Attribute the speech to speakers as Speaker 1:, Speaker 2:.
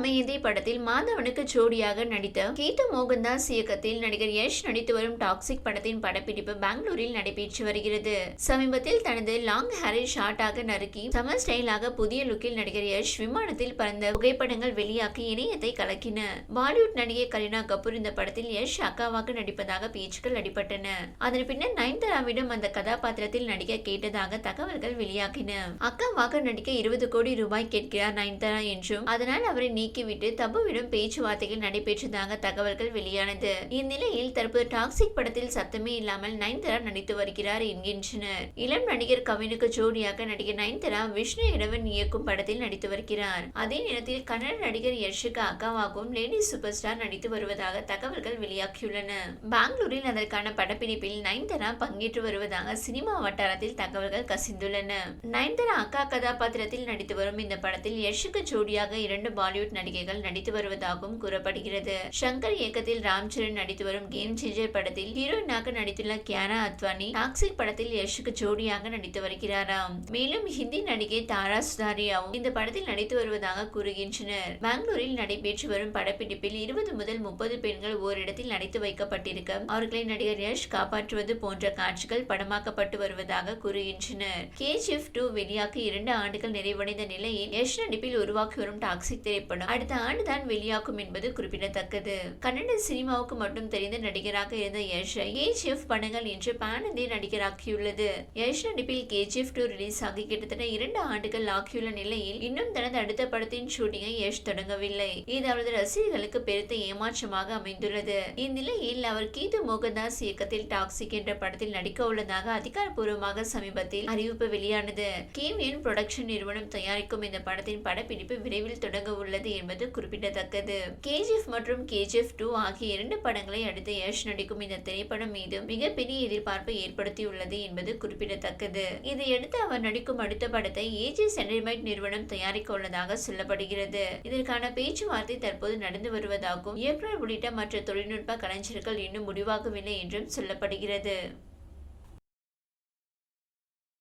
Speaker 1: தமயந்தி படத்தில் மாதவனுக்கு ஜோடியாக நடித்த கீத மோகன்தாஸ் இயக்கத்தில் நடிகர் யஷ் நடித்து வரும் டாக்ஸிக் படத்தின் படப்பிடிப்பு பெங்களூரில் நடைபெற்று வருகிறது. சமீபத்தில் தனது லாங் ஹேரை ஷார்ட்டாக நறுக்கி சம ஸ்டைலாக புதிய லுக்கில் நடிகர் யஷ் விமானத்தில் பறந்த புகைப்படங்கள் வெளியாகி இணையத்தை கலக்கின. பாலிவுட் நடிகை கரீனா கபூர் இந்த படத்தில் யஷ் அக்காவாக நடிப்பதாக பேச்சுக்கள் அடிபட்டன. அதன் பின்னர் நயன்தாராவிடம் அந்த கதாபாத்திரத்தில் நடிக்க கேட்டதாக தகவல்கள் வெளியாகின. அக்காவாக நடிக்க இருபது கோடி ரூபாய் கேட்கிறார் நயன்தாரா என்றும் அதனால் அவரை நீக்கிவிட்டு தபுவிடம் பேச்சுவார்த்தைகள் நடைபெற்றதாக தகவல்கள் வெளியானது. இந்நிலையில் தற்போது டாக்ஸிக் படத்தில் சத்தமே இல்லாமல் நயன்தாரா நடித்து வருகிறார் என்கின்றனர். இளம் நடிகர் கவினுக்கு ஜோடியாக நடிகர் நயன்தாரா விஷ்ணு இடவன் இயக்கும் படத்தில் நடித்து வருகிறார். அதே நேரத்தில் கன்னட நடிகர் யஷுக்கு அக்காவாகவும் லேடி சூப்பர் ஸ்டார் நடித்து வருவதாக தகவல்கள் வெளியாகியுள்ளன. பெங்களூரில் அதற்கான படப்பிடிப்பில் நயன்தாரா பங்கேற்று வருவதாக சினிமா வட்டாரத்தில் தகவல்கள் கசிந்துள்ளன. நயன்தாரா அக்கா கதாபாத்திரத்தில் நடித்து வரும் இந்த படத்தில் யஷுக்கு ஜோடியாக இரண்டு பாலிவுட் நடிகைகள் நடித்து வருவதாகவும் கூறப்படுகிறது. சங்கர் இயக்கத்தில் ராம் சரண் நடித்து வரும் கேம் சேஞ்சர் படத்தில் ஹீரோயினாக நடித்துள்ள கியானா அத்வானி டாக்ஸிக் படத்தில் யஷுக்கு ஜோடியாக நடித்து வருகிறாராம். மேலும் ஹிந்தி நடிகை தாரா சுதாரியாவும் இந்த படத்தில் நடித்து வருவதாக கூறுகின்றனர். பெங்களூரில் நடைபெற்று வரும் படப்பிடிப்பில் இருபது முதல் முப்பது பெண்கள் ஓரிடத்தில் நடித்து வைக்கப்பட்டிருக்க அவர்களை நடிகர் யஷ் காப்பாற்றுவது போன்ற காட்சிகள் படமாக்கப்பட்டு வருவதாக கூறுகின்றனர். கேஜிஎஃப் டூ வெளியாக இரண்டு ஆண்டுகள் நிறைவடைந்த நிலையில் யஷ் நடிப்பில் உருவாக்கி வரும் டாக்ஸிக் திரைப்படம் படம் அடுத்த ஆண்டு தான் வெளியாகும் என்பது குறிப்பிடத்தக்கது. கன்னட சினிமாவுக்கு மட்டும் தெரிந்த நடிகராக இருந்த யஷ் கேஜிஎஃப் படங்கள் என்று பேன் இந்திய நடிகராக்கியுள்ளது. யஷ் நடிப்பில் கேஜிஎஃப் டூ ரிலீஸ் ஆகி கிட்டத்தட்ட இரண்டு ஆண்டுகள் ஆகியுள்ள நிலையில் இன்னும் தனது அடுத்த படத்தின் ஷூட்டிங்கை யஷ் தொடங்கவில்லை. இது அவரது ரசிகர்களுக்கு பெருத்த ஏமாற்றமாக அமைந்துள்ளது. இந்நிலையில் அவர் கீது மோகன்தாஸ் இயக்கத்தில் டாக்ஸிக் என்ற படத்தில் நடிக்க உள்ளதாக அதிகாரப்பூர்வமாக சமீபத்தில் அறிவிப்பு வெளியானது. கேவியன் புரொடக்ஷன் நிறுவனம் தயாரிக்கும் இந்த படத்தின் படப்பிடிப்பு விரைவில் தொடங்க உள்ளது என்பது குறிப்பிடத்தக்கது. கேஜிஎஃப் மற்றும் கேஜிஎஃப் டூ ஆகிய இரண்டு படங்களை அடுத்து யஷ் நடிக்கும் இந்த திரைப்படம் மீது மிகப்பெரிய எதிர்பார்ப்பை ஏற்படுத்தியுள்ளது என்பது குறிப்பிடத்தக்கது. இதையடுத்து அவர் நடிக்கும் அடுத்த படத்தை ஏஜி சென்டர்மைட் நிறுவனம் தயாரிக்க உள்ளதாக சொல்லப்படுகிறது. இதற்கான பேச்சுவார்த்தை தற்போது நடந்து வருவதாகவும் இயக்குனர் உள்ளிட்ட மற்ற தொழில்நுட்ப கலைஞர்கள் இன்னும் முடிவாகவில்லை என்றும் சொல்லப்படுகிறது.